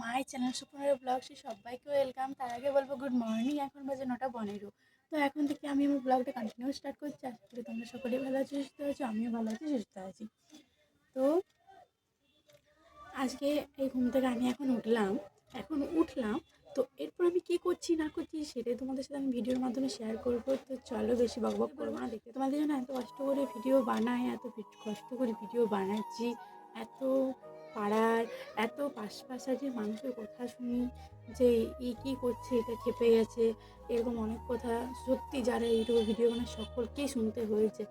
My channel সুকুমারের ব্লগসে তার আগে বলব, গুড মর্নিং। এখন বাজে নটা পনেরো। তো এখন থেকে আমি আমার ব্লগটা কন্টিনিউ স্টার্ট করছি। আশা তোমরা সকলেই ভালো আছো, সুস্থ আছো, আমিও ভালো আছি, সুস্থ আছি। তো আজকে এই ঘুম থেকে আমি এখন উঠলাম এখন উঠলাম তো এরপর আমি কী করছি, না করছি সেটাই তোমাদের সাথে আমি ভিডিওর মাধ্যমে শেয়ার করব। তো চলো বেশি বক বক করব না, দেখতে তোমাদের জন্য এত কষ্ট করে ভিডিও বানাই, এত কষ্ট করে ভিডিও বানাচ্ছি, এত পাড়ার, এত পাশপাশার মানুষের কথা শুনি, যে ই কী করছে, এটা খেপে গেছে, এরকম অনেক কথা সত্যি যারা ইউটিউবে ভিডিও বানায় সকলকেই শুনতে হয়েছে।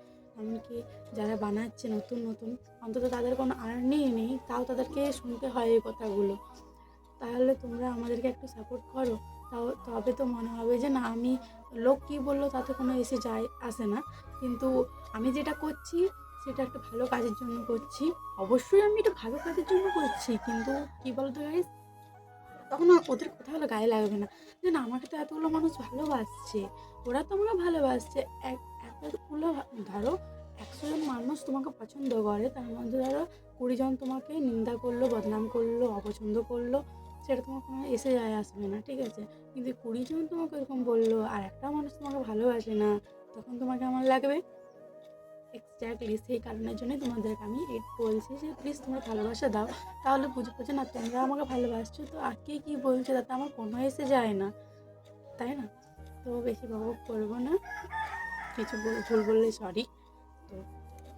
এমনকি যারা বানাচ্ছে নতুন নতুন, অন্তত তাদের কোনো আর্নিং নেই, তাও তাদেরকে শুনতে হয় এই কথাগুলো। তাহলে তোমরা আমাদেরকে একটু সাপোর্ট করো। তাও, তবে তো মনে হবে যে না, আমি লোক কী বলল তাতে কোনো এসে যায়, আসে না। কিন্তু আমি যেটা করছি, সেটা একটা ভালো কাজের জন্য করছি। অবশ্যই আমি এটা ভালো কাজের জন্য করছি, কিন্তু কী বলতো গাইজ তখন ওদের কথা হলো গায়ে লাগবে না। যে না, আমাকে তো এতগুলো মানুষ ভালোবাসছে। ওরা তো আমাকে ভালোবাসছে। এক, এতগুলো ধরো একশো জন মানুষ তোমাকে পছন্দ করে, তার মধ্যে ধরো কুড়ি জন তোমাকে নিন্দা করল, বদনাম করল, অপছন্দ করল। সেটা তোমার কোনো এসে যায় আসবে না, ঠিক আছে? কিন্তু কুড়ি জন তোমাকে এরকম বলল, আর একটা মানুষ তোমাকে ভালোবাসে না, তখন তোমাকে আমার লাগবে? এক্স্যাক্টলি সেই কারণের জন্যই তোমাদেরকে আমি এই বলছি যে প্লিজ তোমরা ভালোবাসা দাও, তাহলে বুঝব যে না তোমরা আমাকে ভালোবাসছো, তো আর কে কী বলছে তাতে আমার কোনো এসে যায় না। তাই না? তো বেশি বক করব না, কিছু ভুল বললে সরি তো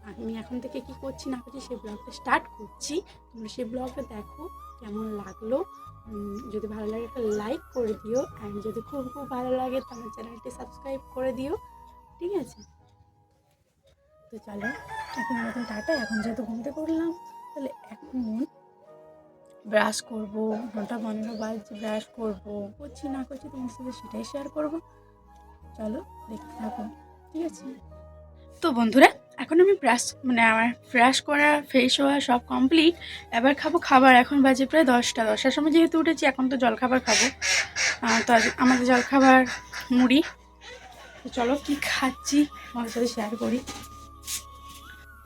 আমি এখন থেকে কি করছি না করছি সেই ব্লগটা স্টার্ট করছি। তোমরা সেই ব্লগটা দেখো কেমন লাগল? যদি ভালো লাগে একটা লাইক করে দিও অ্যান্ড যদি খুব খুব ভালো লাগে তো আমার চ্যানেলটি সাবস্ক্রাইব করে দিও, ঠিক আছে? তো চলো, এখন মতন টাটা, এখন যেহেতু ঘুমতে করলাম তাহলে এখন ব্রাশ করব, নটা পনেরো বাজছে ব্রাশ করব, করছি না করছি তোমার সাথে সেটাই শেয়ার করব। চলো, দেখতে থাকো, ঠিক আছে? তো বন্ধুরা এখন আমি ব্রাশ মানে আমার ব্রাশ করা ফ্রেশ হওয়া সব কমপ্লিট এবার খাব খাবার, এখন বাজে প্রায় দশটা। দশটার সময় যেহেতু উঠেছি, এখন তো জলখাবার খাব। তো আমাদের জলখাবার মুড়ি। তো চলো কি খাচ্ছি আমার সাথে শেয়ার করি।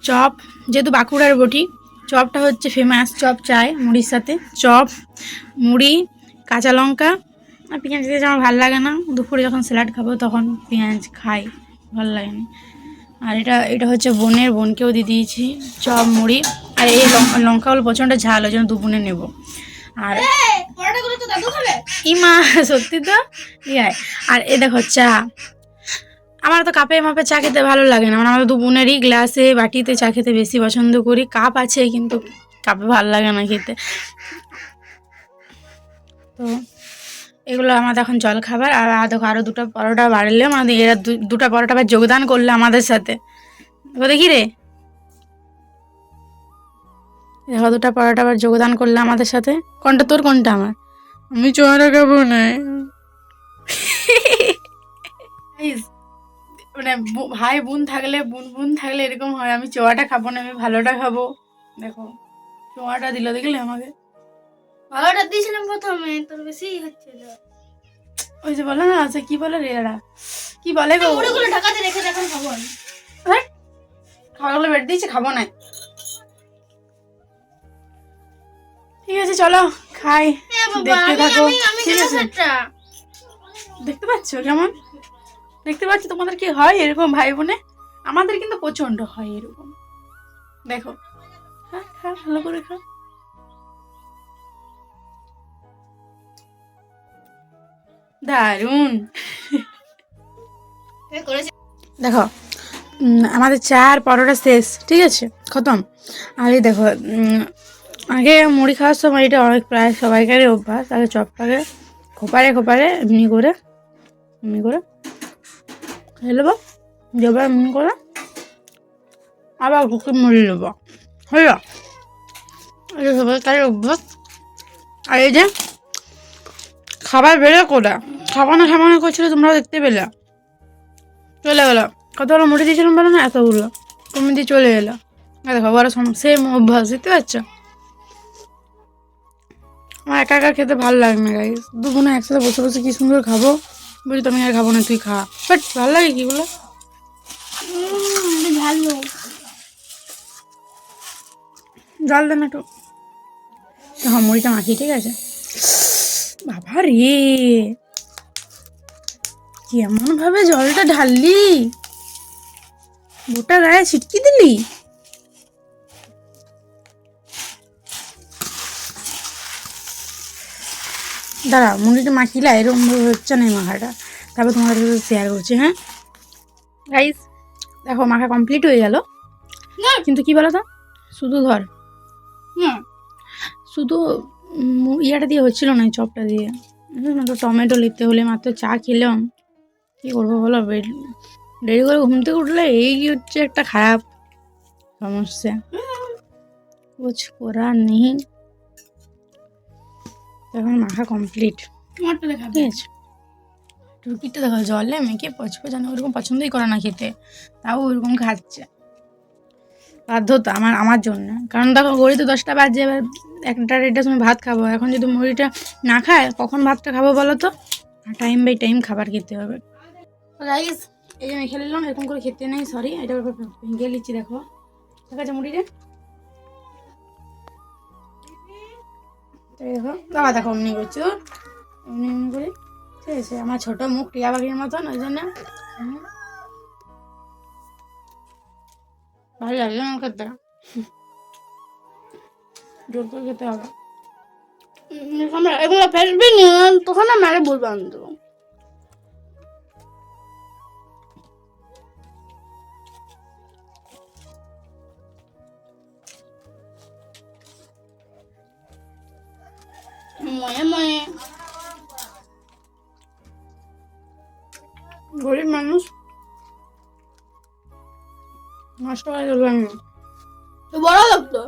চপ, যেহেতু বাঁকুড়ার বটি, চপটা হচ্ছে ফেমাস চপ চাই মুড়ির সাথে। চপ, মুড়ি, কাঁচা লঙ্কা। আর পেঁয়াজ দিতে আমার ভালো লাগে না, দুপুরে যখন স্যালাড খাব তখন পেঁয়াজ খাই, ভালো লাগে না। আর এটা এটা হচ্ছে বোনের বোনকেও দিয়ে দিয়েছি চপ মুড়ি আর এই লঙ্কা লঙ্কাগুলো প্রচণ্ড ঝাল ওই জন্য দু বোনে নেব। আর ইমা সত্যি তো? ইয়ে আর এ দেখো চা। আমার তো কাপে মাপে চা খেতে ভালো লাগে না। মানে আমরা দু বোনেরই গ্লাসে বাটিতে চা খেতে বেশি পছন্দ করি। কাপ আছে কিন্তু কাপে ভালো লাগে না খেতে। তো এগুলো আমাদের এখন জল খাবার আর দেখো আরও দুটো পরোটা বাড়লে আমাদের এরা দুটো পরোটা আবার যোগদান করল আমাদের সাথে। দেখো দেখি রে। দেখো দুটো পরোটা আবার যোগদান করল আমাদের সাথে। কোনটা তোর কোনটা আমার? আমি চোয়ারা খাব না। মানে ভাই বোন থাকলে বোন বোন থাকলে এরকম হয় আমি চোয়াটা খাব না আমি ভালোটা খাব। দেখো চোয়াটা দিল দেখলে আমাকে। ভালোটা দিয়েছিলাম প্রথমে তোর বেশি হচ্ছিল ওই যে বলে না কি বলে রে এরা? কি বলে গো? মুড়িগুলো ঢাকাতে রেখে খাব। ধ্যাৎ, খাওয়াগুলো বেড দিয়েছে খাব না ঠিক আছে চলো খাই। দেখতে থাকো। ঠিক আছে? দেখতে পাচ্ছ কেমন? দেখতে পাচ্ছ তোমাদের কি হয় এরকম ভাই বোনে আমাদের কিন্তু প্রচণ্ড হয় এরকম। দেখো। হ্যাঁ খা ভালো করে খা। দারুণ। দেখো আমাদের চার পরোটা শেষ, ঠিক আছে? খতম। আর এই দেখো আগে মুড়ি খাওয়ার সময় এটা অনেক প্রায় সবাইকারই অভ্যাস, আগে চপটাকে খোপারে খোপারে এমনি করে এমনি করে খেয়ে নেব যেবার এমনি করে আবার ঘুকে মুড়ি নেব হলো? এটা সবাইকারই অভ্যাস। আর এই যে খাবার বেড়ে কোটা খাবানো খাবানো করছিল তোমরাও দেখতে পেলে। চলে গেলো। কতগুলো মুড়ি দিয়েছিলাম বলো না? এতগুলো। তুমি দিয়ে চলে এলো। দেখো বড় সেম অভ্যাস দেখতে পাচ্ছ? আমার একা একা খেতে ভালো লাগে না গাই দুগুণে একসাথে বসে বসে কি সুন্দর খাব? বলি তুমি আর খাব না তুই খা। বাট ভালো লাগে কি বলো? ভালো জল দেন একটু। হ্যাঁ মুড়িটা মাখি ঠিক আছে? বাবা রে। কেমন ভাবে জলটা ঢাললি? গোটা গায়ে ছিটকি দিলি? দাঁড়া মুড়িটা মাখিলা এরকম হচ্ছে না মাখাটা। তারপর তোমার সাথে শেয়ার করছি হ্যাঁ? গাইস দেখো মাখা কমপ্লিট হয়ে গেল। কিন্তু কি বলো তো শুধু ধর। হুম। শুধু ইয়েটা দিয়ে হচ্ছিল না চপটা দিয়ে। তো টমেটো নিতে হলে মাত্র চা খেলাম। কী করব বলো? বেড- দেরি করে ঘুম থেকে উঠলে এই হচ্ছে একটা খারাপ সমস্যা। কুছ করার নেই। এখন মাখা কমপ্লিট তোমারটা দেখাবে? ঠিক আছে। টুকিটা দেখো জলে মেখে জানো ওরকম পছন্দই করে না খেতে। তাও ওরকম খাচ্ছে। বাধ্যতা আমার আমার জন্য। কারণ দেখো, গড়িতে দশটা বাজে, এবার একটা দেড়টার সময় ভাত খাব। এখন যদি মুড়িটা না খায়, কখন ভাতটা খাব বলো তো? টাইম বাই টাইম খাবার খেতে হবে। রাইস এই যে মেখে নিলাম, এরকম করে খেতে নেই সরি এটা ভেঙে নিচ্ছি দেখো। ঠিক আছে মুড়িটা? দেখো, বাবা দেখো, অমনি করছি? তো এমনি এমনি করে। ঠিক আছে, আমার ছোটো মুখ টিয়া পাখির মতন, ওই জন্য। ভালো লাগল আমার খেতে। জোর করে খেতে হবে। আমরা এগুলো ফেলবি নি, তখন মেরে বলব আমি তো ময়ে ময়ে। গরিব মানুষ নষ্ট করে দেবো আমি। তো বড় লাগতো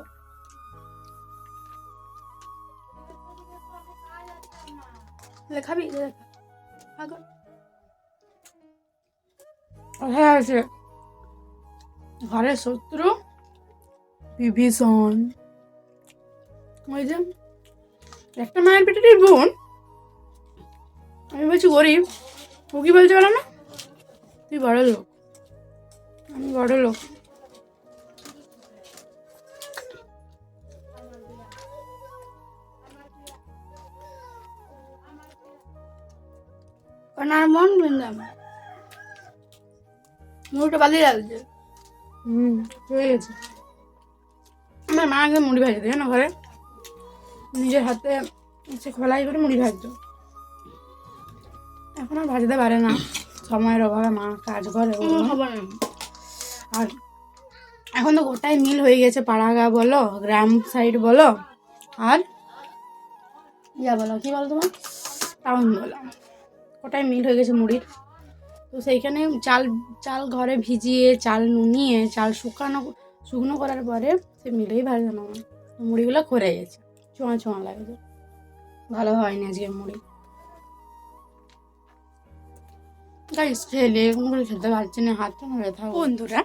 খাবি? কোথায় আছে? ঘরের শত্রু? বিভীষণ। ওই যে একটা মায়ের পেটেরই বোন। আমি বলছি গরিব। ও কি বলতে পারো না? তুই বড় লোক আমি বড় লোক আর মন বিন্দাম মুড়িটা বালিয়ে লাগছে হুম হয়ে গেছে। আমার মা আগে মুড়ি ভাজতে জানো ঘরে? নিজের হাতে সে খোলাই করে মুড়ি ভাজতো। এখন আর ভাজতে পারে না। সময়ের অভাবে মা কাজ করে আর এখন তো গোটাই মিল হয়ে গেছে পাড়াগা বলো গ্রাম সাইড বলো আর ইয়া বলো কি বলো তোমার? টাউন বলো। গোটাই মিল হয়ে গেছে মুড়ির। তো সেইখানে চাল চাল ঘরে ভিজিয়ে, চাল নুনিয়ে, চাল শুকানো, শুকনো করার পরে সে মিলেই ভাজানো তো মুড়িগুলো খরে গেছে। চোঁয়া চোঁয়া লাগছে। ভালো হয়নি আজকে মুড়ি। খেলে করে খেতে পারছি না না ব্যথা বন্ধুরা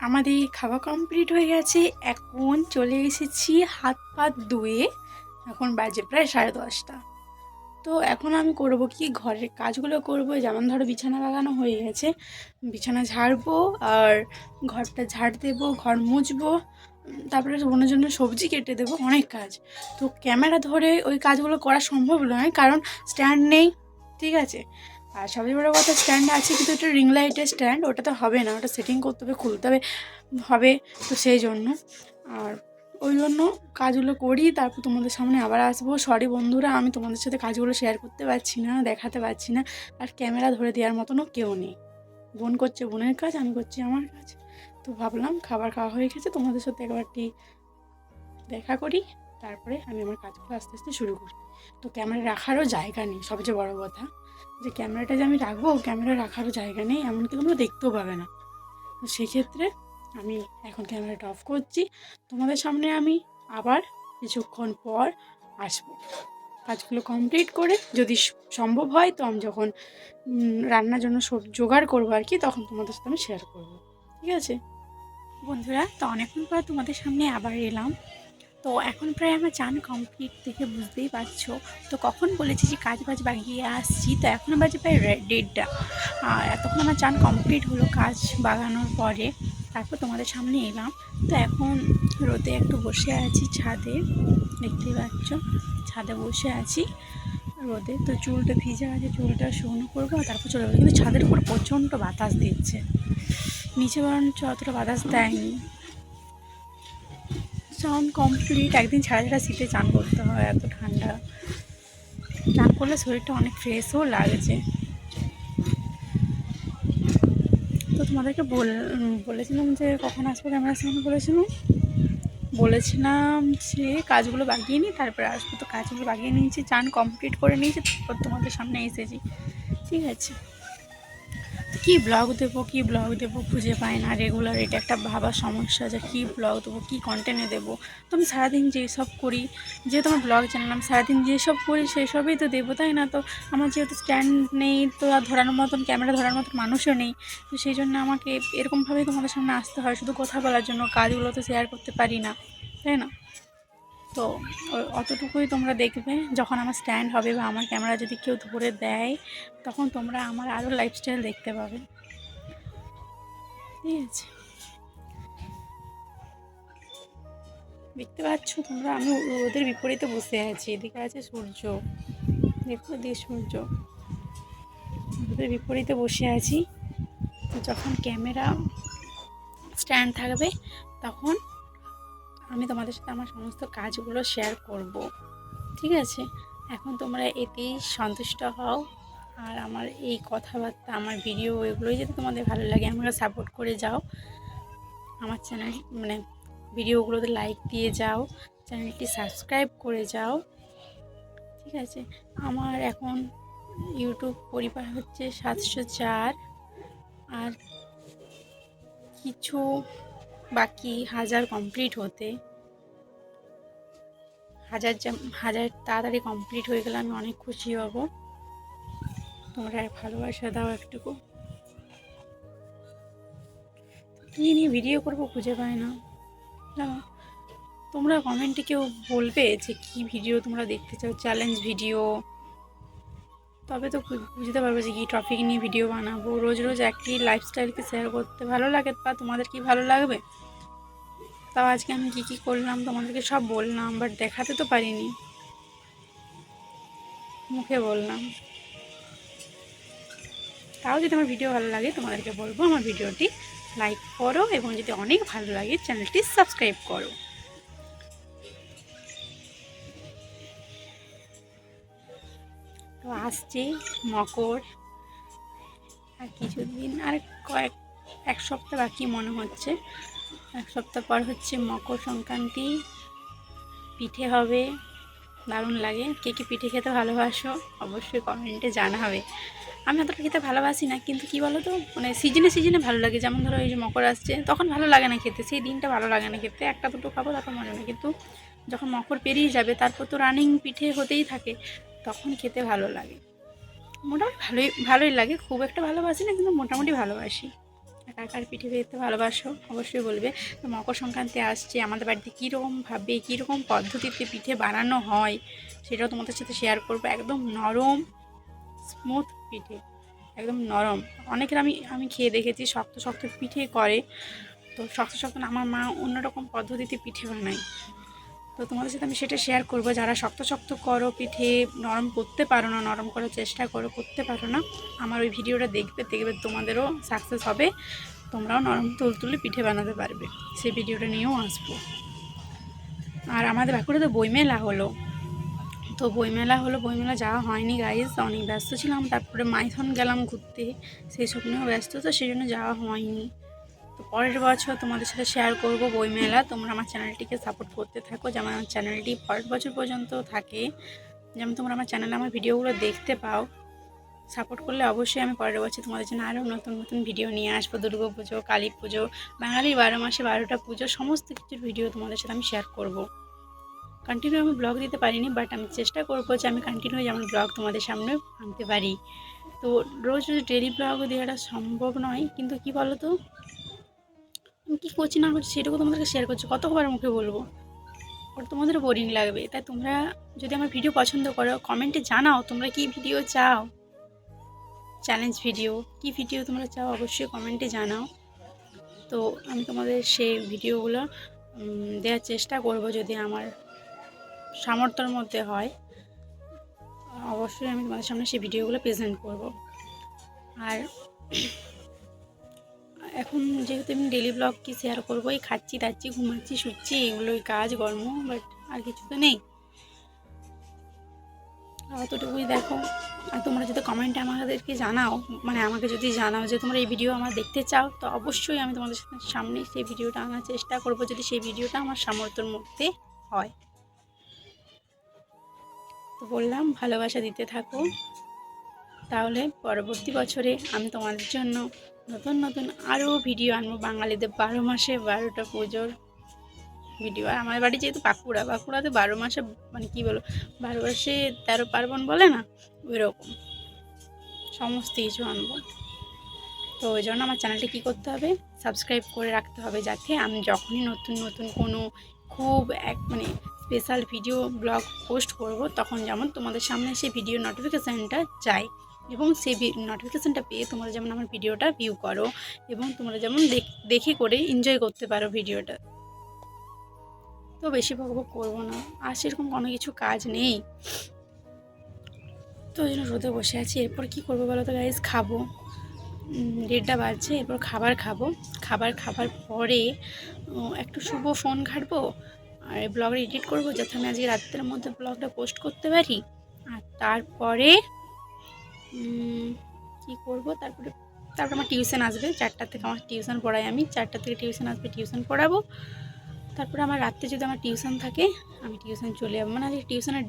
আমাদের খাওয়া কমপ্লিট হয়ে গেছে। এখন চলে এসেছি হাত পাত ধুয়ে। এখন বাজে প্রায় সাড়ে দশটা। তো এখন আমি করব কি? ঘরের কাজগুলো করব। যেমন ধরো বিছানা লাগানো হয়ে গেছে। বিছানা ঝাড়বো আর ঘরটা ঝাড় দেবো, ঘর মুছবো। তারপরে বোনের জন্য সবজি কেটে দেবো, অনেক কাজ। তো ক্যামেরা ধরে ওই কাজগুলো করা সম্ভব নয় কারণ স্ট্যান্ড নেই, ঠিক আছে? আর সবচেয়ে বড় কথা স্ট্যান্ড আছে কিন্তু একটা রিং লাইটের স্ট্যান্ড ওটা তো হবে না। ওটা সেটিং করতে হবে, খুলতে হবে হবে তো সেই জন্য। আর ওই জন্য কাজগুলো করি, তারপর তোমাদের সামনে আবার আসব। সরি বন্ধুরা, আমি তোমাদের সাথে কাজগুলো শেয়ার করতে পারছি না, দেখাতে পারছি না। আর ক্যামেরা ধরে দেওয়ার মতনও কেউ নেই। বোন করছে বোনের কাজ, আমি করছি আমার কাজ। তো ভাবলাম খাবার খাওয়া হয়ে গেছে, তোমাদের সাথে একবারটি দেখা করি। তারপরে আমি আমার কাজগুলো আস্তে আস্তে শুরু করি। তো ক্যামেরা রাখারও জায়গা নেই, সবচেয়ে বড় কথা। যে ক্যামেরাটা যে আমি রাখব ক্যামেরা রাখারও জায়গা নেই, এমনকি তোমরা দেখতেও পাবে না। তো সেক্ষেত্রে আমি এখন ক্যামেরাটা অফ করছি। তোমাদের সামনে আমি আবার কিছুক্ষণ পর আসব। কাজগুলো কমপ্লিট করে যদি সম্ভব হয় তো আমি যখন রান্নার জন্য সব জোগাড় করব আর কি, তখন তোমাদের সাথে আমি শেয়ার করব। ঠিক আছে? বন্ধুরা, তো অনেকক্ষণ পর তোমাদের সামনে আবার এলাম। তো এখন প্রায় আমার চান কমপ্লিট দেখে বুঝতেই পারছ। তো কখন বলেছি যে কাজ বাজ বাগিয়ে আসছি, তো এখন বাজে প্রায় আর এতক্ষণ আমার চান কমপ্লিট হলো কাজ বাগানোর পরে। তারপর তোমাদের সামনে এলাম। তো এখন রোদে একটু বসে আছি ছাদে। দেখতেই পাচ্ছ, ছাদে বসে আছি রোদে। তো চুলটা ভিজে আছে, চুলটা শুকনো করব তারপর চলে যাব। কিন্তু ছাদের উপর প্রচণ্ড বাতাস দিচ্ছে। নিচে বরঞ্চ অতটা বাতাস দেয়নি। চান কমপ্লিট একদিন ছাড়া ছাড়া শীতে চান করতে হয়, এত ঠান্ডা। চান করলে শরীরটা অনেক ফ্রেশও লাগছে। তোমাদেরকে বল বলেছিলাম যে কখন আসব, ক্যামেরার সামনে বলেছিলাম। বলেছিলাম যে কাজগুলো বাগিয়ে নিই তারপরে আসব। তো কাজগুলো বাগিয়ে নিয়েছি, চান কমপ্লিট করে নিয়েছি তারপর তোমাদের সামনে এসেছি। ঠিক আছে। কী ব্লগ দেবো, কী ব্লগ দেবো খুঁজে পাই না। রেগুলার এটা একটা ভাবার সমস্যা যে কী ব্লগ দেবো, কী কন্টেন্টে দেবো। তো আমি সারাদিন যেসব করি, যেহেতু আমার ব্লগ চ্যানেল আমি সারাদিন যেসব করি সেই সবই তো দেবো, তাই না? তো আমার যেহেতু স্ট্যান্ড নেই, তো আর ধরানোর মতন ক্যামেরা ধরার মতন মানুষও নেই। তো সেই জন্য আমাকে এরকমভাবেই তোমাদের সামনে আসতে হয়, শুধু কথা বলার জন্য, কাজগুলো তো শেয়ার করতে পারি না, তাই না? তো অতটুকুই তোমরা দেখবে যখন আমার স্ট্যান্ড হবে বা আমার ক্যামেরা যদি কেউ ধরে দেয়, তখন তোমরা আমার আরও লাইফস্টাইল দেখতে পাবে। ঠিক আছে। দেখতে পাচ্ছ তোমরা? আমি ওদের বিপরীতে বসে আছি। এদিকে আছে সূর্য। দেখো দিয়ে সূর্য। ওদের বিপরীতে বসে আছি। যখন ক্যামেরা স্ট্যান্ড থাকবে, তখন আমি তোমাদের সাথে আমার সমস্ত কাজগুলো শেয়ার করব। ঠিক আছে? এখন তোমরা এতেই সন্তুষ্ট হও। আর আমার এই কথাবার্তা, আমার ভিডিও এগুলোই যদি তোমাদের ভালো লাগে, আমাকে সাপোর্ট করে যাও। আমার চ্যানেল মানে ভিডিওগুলোতে লাইক দিয়ে যাও। চ্যানেলটি সাবস্ক্রাইব করে যাও। ঠিক আছে? আমার এখন ইউটিউব পরিবার হচ্ছে সাতশো চার। আর কিছু বাকি হাজার কমপ্লিট হতে। হাজার হাজার তাড়াতাড়ি কমপ্লিট হয়ে গেলে আমি অনেক খুশি হব। তোমরা ভালোবাসা দাও একটুকু। কী নিয়ে ভিডিও করব খুঁজে পাই না। তোমরা কমেন্টে কেউ বলবে যে কী ভিডিও তোমরা দেখতে চাও চ্যালেঞ্জ ভিডিও তবে তো বুঝতে পারব যে কী টপিক নিয়ে ভিডিও বানাবো। রোজ রোজ একই লাইফস্টাইলকে শেয়ার করতে ভালো লাগে বা তোমাদের কি ভালো লাগবে? তাও আজকে আমি কী কী করলাম তোমাদেরকে সব বললাম বাট দেখাতে তো পারিনি। মুখে বললাম। তাও যদি আমার ভিডিও ভালো লাগে, তোমাদেরকে বলব আমার ভিডিওটি লাইক করো এবং যদি অনেক ভালো লাগে চ্যানেলটি সাবস্ক্রাইব করো। তো আসছে, মকর, আর কিছুদিন, আর কয়েক, এক সপ্তাহ বাকি মনে হচ্ছে। এক সপ্তাহ পর হচ্ছে মকর সংক্রান্তি, পিঠে হবে, দারুণ লাগে। কে কে পিঠে খেতে ভালোবাসো, অবশ্যই কমেন্টে জানা হবে আমি অতটা খেতে ভালোবাসি না, কিন্তু কি বলো তো মানে সিজনে সিজনে ভালো লাগে। যেমন ধরো এই যে মকর আসছে, তখন ভালো লাগে না খেতে, সেই দিনটা ভালো লাগে না খেতে। একটা দুটো খাব, তারপর মনে হয় কিন্তু যখন মকর পেরিয়ে যাবে, তারপর তো রানিং পিঠে হতেই থাকে। তখন খেতে ভালো লাগে। মোটামুটি ভালোই ভালোই লাগে। খুব একটা ভালোবাসি না, কিন্তু মোটামুটি ভালোবাসি। কার কার পিঠে খেতে ভালোবাসো, অবশ্যই বলবে। তো মকর সংক্রান্তি আসছে, আমাদের বাড়িতে কীরকমভাবে, কীরকম পদ্ধতিতে পিঠে বানানো হয়, সেটাও তোমাদের সাথে শেয়ার করব। একদম নরম স্মুথ পিঠে, একদম নরম। অনেকের আমি আমি খেয়ে দেখেছি, শক্ত শক্ত পিঠে করে। তো শক্ত শক্ত আমার মা অন্যরকম পদ্ধতিতে পিঠে বানায়। তো তোমাদের সাথে আমি সেটা শেয়ার করব। যারা শক্ত শক্ত করো, পিঠে নরম করতে পারো না, নরম করার চেষ্টা করো, করতে পারো না, আমার ওই ভিডিওটা দেখবে দেখবে তোমাদেরও সাকসেস হবে। তোমরাও নরম তুলতুলে পিঠে বানাতে পারবে। সেই ভিডিওটা নিয়েও আসব। আর আমাদের বাঁকুড়াতে বইমেলা হলো। তো বইমেলা হলো, বইমেলা যাওয়া হয়নি গাইজ অনেক ব্যস্ত ছিলাম, তারপরে মাইথন গেলাম ঘুরতে। সেই সব নিয়েও ব্যস্ত, তো সেই জন্য যাওয়া হয়নি। তো পরের বছর তোমাদের সাথে শেয়ার করব বইমেলা। তোমরা আমার চ্যানেলটিকে সাপোর্ট করতে থাকো, যেমন আমার চ্যানেলটি পরের বছর পর্যন্ত থাকে। যেমন তোমরা আমার চ্যানেলে আমার ভিডিওগুলো দেখতে পাও। সাপোর্ট করলে অবশ্যই আমি পরের বছর তোমাদের জন্য আরও নতুন নতুন ভিডিও নিয়ে আসব। দুর্গা পুজো, কালী পুজো, বাঙালির বারো মাসে বারোটা পুজো, সমস্ত কিছুর ভিডিও তোমাদের সাথে আমি শেয়ার করব। কন্টিনিউ আমি ব্লগ দিতে পারিনি বাট আমি চেষ্টা করব যে আমি কন্টিনিউ যেমন ব্লগ তোমাদের সামনে আনতে পারি। তো রোজ রোজ ডেলি ব্লগ দেওয়াটা সম্ভব নয়, কিন্তু কি বলো তো কী করছি না করছি সেটুকু তোমাদেরকে শেয়ার করছি। কতবার মুখে বলব? ওটা তোমাদের বোরিং লাগবে। তাই তোমরা যদি আমার ভিডিও পছন্দ করো কমেন্টে জানাও তোমরা কি ভিডিও চাও। চ্যালেঞ্জ ভিডিও কি ভিডিও তোমরা চাও অবশ্যই কমেন্টে জানাও। তো আমি তোমাদের সেই ভিডিওগুলো দেওয়ার চেষ্টা করব যদি আমার সামর্থ্যের মধ্যে হয়। অবশ্যই আমি তোমাদের সামনে সেই ভিডিওগুলো প্রেজেন্ট করব। আর এখন যেহেতু আমি ডেলি ব্লগ কি শেয়ার করব, এই খাচ্ছি, দাচ্ছি, ঘুমাচ্ছি, শুচ্ছি এগুলোই কাজ, কর্ম বাট আর কিছু তো নেই। অতটুকুই দেখো। আর তোমরা যদি কমেন্টে আমাদেরকে জানাও মানে আমাকে যদি জানাও যে তোমরা এই ভিডিও আমার দেখতে চাও, তো অবশ্যই আমি তোমাদের সামনে সেই ভিডিওটা আনার চেষ্টা করব, যদি সেই ভিডিওটা আমার সামর্থ্যের মধ্যে হয়। তো বললাম, ভালোবাসা দিতে থাকো। তাহলে পরবর্তী বছরে আমি তোমাদের জন্য নতুন নতুন আরও ভিডিও আনব। বাঙালিদের বারো মাসে বারোটা পুজোর ভিডিও আর আমার বাড়ি যেহেতু বাঁকুড়া, বাঁকুড়াতে বারো মাসে মানে কী বলো বারো মাসে তেরো পার্বণ বলে না? ওই রকম সমস্ত কিছু আনব। তো ওই জন্য আমার চ্যানেলটা কী করতে হবে? সাবস্ক্রাইব করে রাখতে হবে যাতে আমি যখনই নতুন নতুন কোনো খুব এক মানে স্পেশাল ভিডিও ব্লগ পোস্ট করব, তখন যেমন তোমাদের সামনে সেই ভিডিও নোটিফিকেশানটা যায়। এবং সেই নোটিফিকেশানটা পেয়ে তোমরা যেমন আমার ভিডিওটা ভিউ করো এবং তোমরা যেমন দেখ- করে এনজয় করতে পারো ভিডিওটা তো বেশি বকবক করব না, আর সেরকম কোনো কিছু কাজ নেই। তো ওই জন্য রোদে বসে আছি, এরপর কি করব বলো তো গাইজ খাব। দেড়টা বাজছে, এরপর খাবার খাব। খাবার খাবার পরে একটু শুভ ফোন ঘাটবো, আর ব্লগটা এডিট করব, যাতে আমি আজকে রাত্রের মধ্যে ব্লগটা পোস্ট করতে পারি। আর তারপরে কি করব? তারপরে তারপরে আমার টিউশন আসবে। চারটা থেকে আমার টিউশন পড়াই আমি। চারটা থেকে টিউশন আসবে টিউশন পড়াবো। তারপরে আমার রাত্রে যদি আমার টিউশন থাকে, আমি টিউশন চলে যাব। মানে আজকে টিউশনের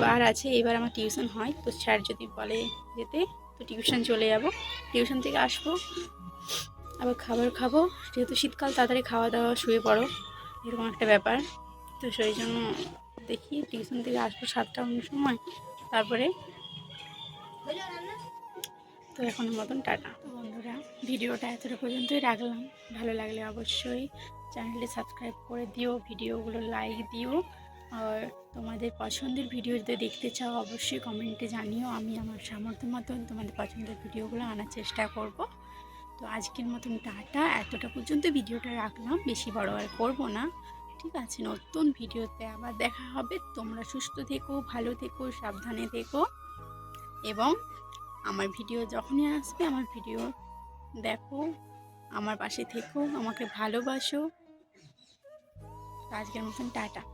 বার আছে, এবার আমার টিউশন হয়। তো স্যার যদি বলে যেতে, তো টিউশন চলে যাব। টিউশন থেকে আসব, আবার খাবার খাব। যেহেতু শীতকাল, তাড়াতাড়ি খাওয়া দাওয়া, শুয়ে পড়ো। এরকম একটা ব্যাপার। তো সেই জন্য দেখি টিউশন থেকে আসব সাতটা সময়। তারপরে তো এখনের মতন টাটা। বন্ধুরা, ভিডিওটা এতটা পর্যন্তই রাখলাম। ভালো লাগলে অবশ্যই চ্যানেলটি সাবস্ক্রাইব করে দিও, ভিডিওগুলো লাইক দিও। আর তোমাদের পছন্দের ভিডিও যদি দেখতে চাও, অবশ্যই কমেন্টে জানিও। আমি আমার সামর্থ্য মতন তোমাদের পছন্দের ভিডিওগুলো আনার চেষ্টা করব। তো আজকের মতন টাটা। এতটা পর্যন্ত ভিডিওটা রাখলাম। বেশি বড় আর করব না। ঠিক আছে, নতুন ভিডিওতে আবার দেখা হবে। তোমরা সুস্থ থেকো, ভালো থেকো, সাবধানে থেকো। এবং আমার ভিডিও যখনই আসবে, আমার ভিডিও দেখো, আমার পাশে থেকো, আমাকে ভালোবাসো। আজকের মতন টাটা।